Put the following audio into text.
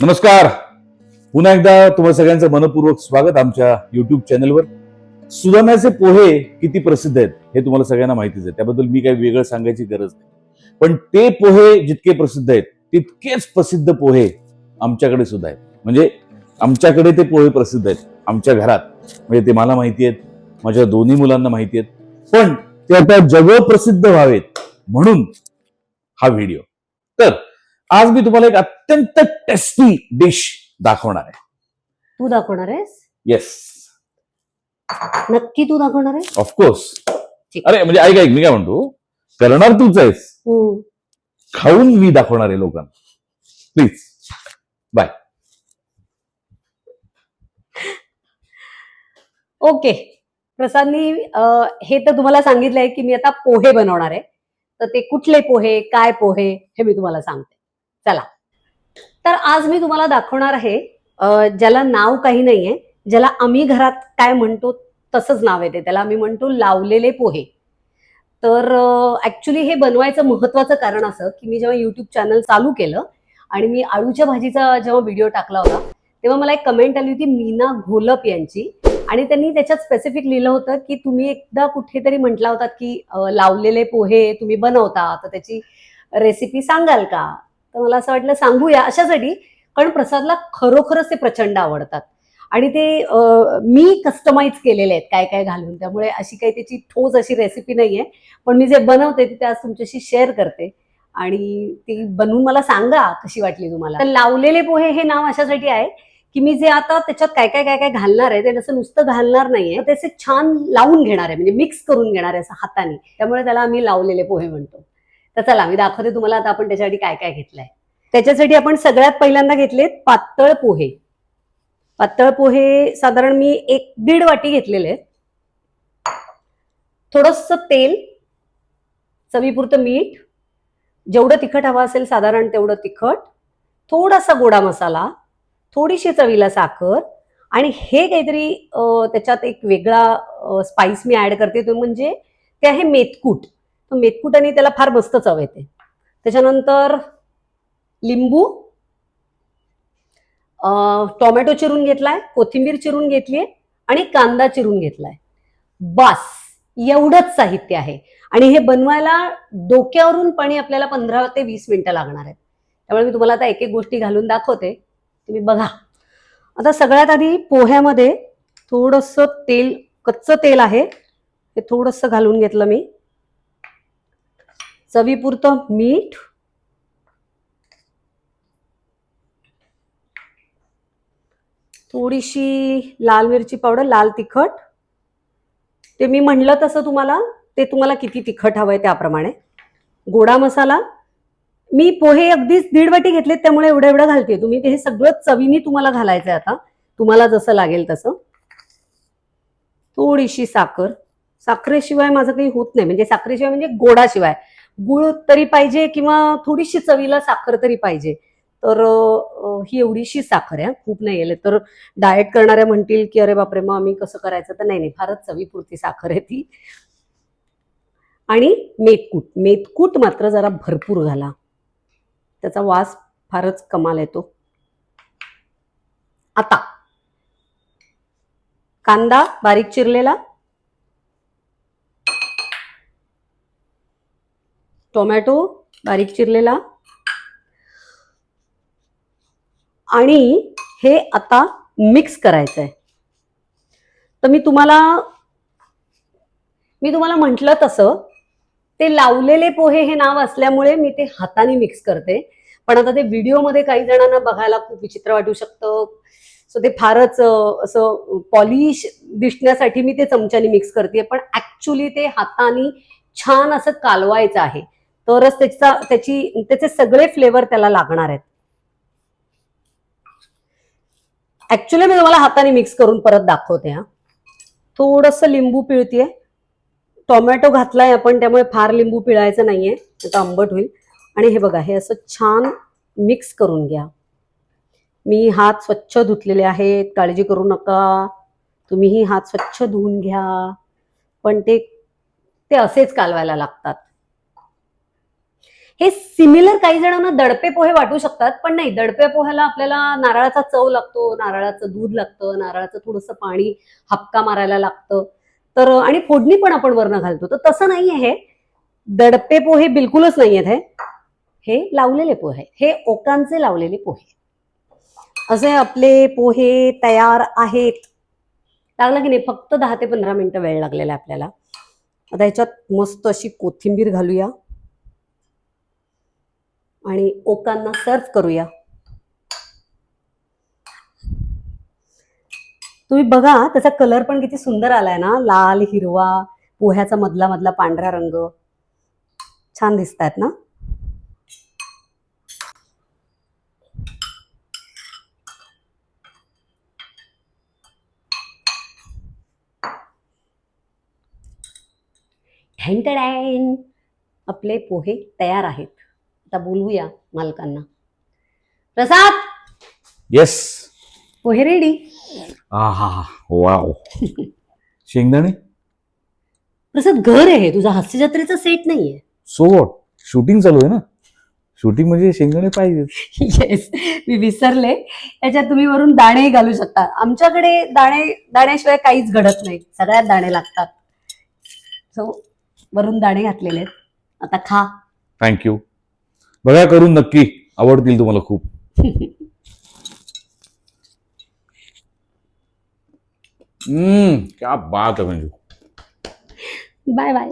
नमस्कार. पुन्हा एकदा तुम्हा सगळ्यांचं मनपूर्वक स्वागत आमच्या युट्यूब चॅनलवर सुधारण्याचे पोहे किती प्रसिद्ध आहेत हे तुम्हाला सगळ्यांना माहितीच आहे. त्याबद्दल मी काही वेगळं सांगायची गरज नाही. पण ते पोहे जितके प्रसिद्ध आहेत तितकेच प्रसिद्ध पोहे आमच्याकडे सुद्धा आहेत. म्हणजे आमच्याकडे ते पोहे प्रसिद्ध आहेत आमच्या घरात. म्हणजे ते मला माहिती आहेत माझ्या दोन्ही मुलांना माहिती आहेत. पण ते आता जगप्रसिद्ध व्हावेत म्हणून हा व्हिडिओ तर आज मी तुम्हाला एक अत्यंत टेस्टी डिश दाखवणार आहे. तू दाखवणार आहेस? येस नक्की तू दाखवणार आहेस? ऑफकोर्स ठीक. अरे म्हणजे ऐक ऐक मी काय म्हणतो? करणार तूच आहेस. खाऊन मी दाखवणार आहे लोकांना. प्लीज बाय ओके प्रसादनी हे तर तुम्हाला सांगितलंय की मी आता पोहे बनवणार आहे. तर ते कुठले पोहे काय पोहे हे मी तुम्हाला सांगते. चला. तर आज मी तुम्हाला दाखवणार आहे ज्याला नाव काही नाहीये ज्याला आम्ही घरात काय म्हणतो तसंच नाव येते. त्याला आम्ही म्हणतो लावलेले पोहे. तर ऍक्च्युली हे बनवायचं महत्वाचं कारण असं की मी जेव्हा युट्यूब चॅनल चालू केलं आणि मी आळूच्या भाजीचा जेव्हा व्हिडिओ टाकला होता तेव्हा मला एक कमेंट आली होती मीना घोलप यांची. आणि त्यांनी त्याच्यात स्पेसिफिक लिहिलं होतं की तुम्ही एकदा कुठेतरी म्हटला होता की लावलेले पोहे तुम्ही बनवता तर त्याची रेसिपी सांगाल का? तर मला असं वाटलं सांगूया अशासाठी. कारण प्रसादला खरोखरच ते प्रचंड आवडतात. आणि ते मी कस्टमाइज केलेले आहेत काय काय घालून. त्यामुळे अशी काही त्याची ठोस अशी रेसिपी नाहीये. पण मी जे बनवते ते आज तुमच्याशी शेअर करते. आणि ती बनवून मला सांगा कशी वाटली तुम्हाला. तर लावलेले पोहे हे नाव अशासाठी आहे की मी जे आता त्याच्यात काय काय काय काय घालणार आहे ते जसं नुसतं घालणार नाहीये. तर त्याचे छान लावून घेणार आहे. म्हणजे मिक्स करून घेणार आहे असं हाताने. त्यामुळे त्याला आम्ही लावलेले पोहे म्हणतो. तर चला मी दाखवते तुम्हाला आता आपण त्याच्यासाठी काय काय घेतलंय. त्याच्यासाठी आपण सगळ्यात पहिल्यांदा घेतलेत पातळ पोहे. पातळ पोहे साधारण मी एक दीड वाटी घेतलेले आहेत. थोडस तेल चवीपुरतं मीठ जेवढं तिखट हवं असेल साधारण तेवढं तिखट थोडासा गोडा मसाला थोडीशी चवीला साखर आणि हे काहीतरी त्याच्यात एक वेगळा स्पाइस मी ऍड करते तो म्हणजे ते आहे मेथकूट. तर मेथकूट आणि त्याला फार मस्त चव येते. त्याच्यानंतर लिंबू. टोमॅटो चिरून घेतलाय कोथिंबीर चिरून घेतलीये आणि कांदा चिरून घेतलाय. बस एवढंच साहित्य आहे. आणि हे बनवायला डोक्यावरून पाणी आपल्याला पंधरा ते वीस मिनिटं लागणार आहेत. त्यामुळे मी तुम्हाला आता एक एक गोष्टी घालून दाखवते. तुम्ही बघा. आता सगळ्यात आधी पोह्यामध्ये थोडंसं तेल कच्चं तेल आहे. हे थोडंसं घालून घेतलं मी. चवीपुरतं मीठ. थोडीशी लाल मिरची पावडर लाल तिखट. ते मी म्हणलं तसं तुम्हाला ते तुम्हाला किती तिखट हवं आहे त्याप्रमाणे. गोडा मसाला. मी पोहे अगदीच दीड वाटी घेतलेत त्यामुळे एवढं एवढं घालते तुम्ही ते हे सगळं चवीनी तुम्हाला घालायचंय आता. तुम्हाला जसं लागेल तसं. थोडीशी साखर. साखरेशिवाय माझं काही होत नाही. म्हणजे साखरेशिवाय म्हणजे गोडाशिवाय. गुळ तरी पाहिजे किंवा थोडीशी चवीला साखर तरी पाहिजे. तर ही एवढीशी साखर आहे खूप नाही गेले तर डाएट करणाऱ्या म्हणतील की अरे बापरे मग आम्ही कसं करायचं? तर नाही नाही फारच चवीपुरती साखर आहे ती. आणि मेतकूट. मेतकूट मात्र जरा भरपूर घाला त्याचा वास फारच कमाल येतो आता. कांदा बारीक चिरलेला. टोमॅटो बारीक चिरलेला. आणि हे आता मिक्स करायचं आहे तर मी तुम्हाला मी तुम्हाला म्हटलं तसं ते लावलेले पोहे हे नाव असल्यामुळे मी ते हाताने मिक्स करते. पण आता ते व्हिडिओमध्ये काही जणांना बघायला खूप विचित्र वाटू शकतं. सो ते फारच असं पॉलिश दिसण्यासाठी मी ते चमच्याने मिक्स करते पण ऍक्च्युली ते हाताने छान असं कालवायचं आहे. तरच त्याचा त्याची त्याचे सगळे फ्लेवर त्याला लागणार आहेत. ऍक्च्युली मी तुम्हाला हाताने मिक्स करून परत दाखवते हा. थोडस लिंबू पिळतीये. टोमॅटो घातलाय आपण त्यामुळे फार लिंबू पिळायचं नाहीये. आता आंबट होईल. आणि हे बघा हे असं छान मिक्स करून घ्या. मी हात स्वच्छ धुतलेले आहेत काळजी करू नका. तुम्हीही हात स्वच्छ धुवून घ्या. पण ते ते असेच कालवायला लागतात. हे सिमिलर काही जणांना दडपे पोहे वाटू शकतात पण नाही. दडपे पोह्याला आपल्याला नारळाचा चव लागतो नारळाचं दूध लागतं नारळाचं थोडंसं पाणी हपका मारायला लागतं. तर आणि फोडणी पण आपण वरनं घालतो. तर तसं नाहीये हे. दडपे पोहे बिलकुलच नाहीयेत हे. हे लावलेले पोहे. हे ओकांचे लावलेले पोहे. असे आपले पोहे तयार आहेत. लागलं की नाही? फक्त दहा ते पंधरा मिनिटं वेळ लागलेला आहे आपल्याला. आता ह्याच्यात मस्त अशी कोथिंबीर घालूया. आणि ओकांना सर्व करूया. तुम्ही बघा त्याचा कलर पण किती सुंदर आलाय ना. लाल हिरवा पोह्याचा मधला मधला पांढरा रंग. छान दिसत आहेत ना? ढँटडॅन. आपले पोहे तयार आहेत. आता बोलवूया मालकांना. प्रसाद? येस पोहे रेडी हा हा हा. वाव शेंगदाणे? प्रसाद घर आहे. तुझा हास्य जत्रेचा सेट नाहीये. सो वॉट शूटिंग चालू आहे ना? शूटिंग म्हणजे शेंगदाणे पाहिजे येस मी विसरले. त्याच्यात तुम्ही वरून दाणे घालू शकता. आमच्याकडे दाणे दाण्याशिवाय काहीच घडत नाही. सगळ्यात दाणे लागतात. सो वरून दाणे घातलेले आहेत. आता खा. थँक्यू बघा करून नक्की आवडतील तुम्हाला खूप. हम्म क्या बात आहे म्हणजे. Bye bye.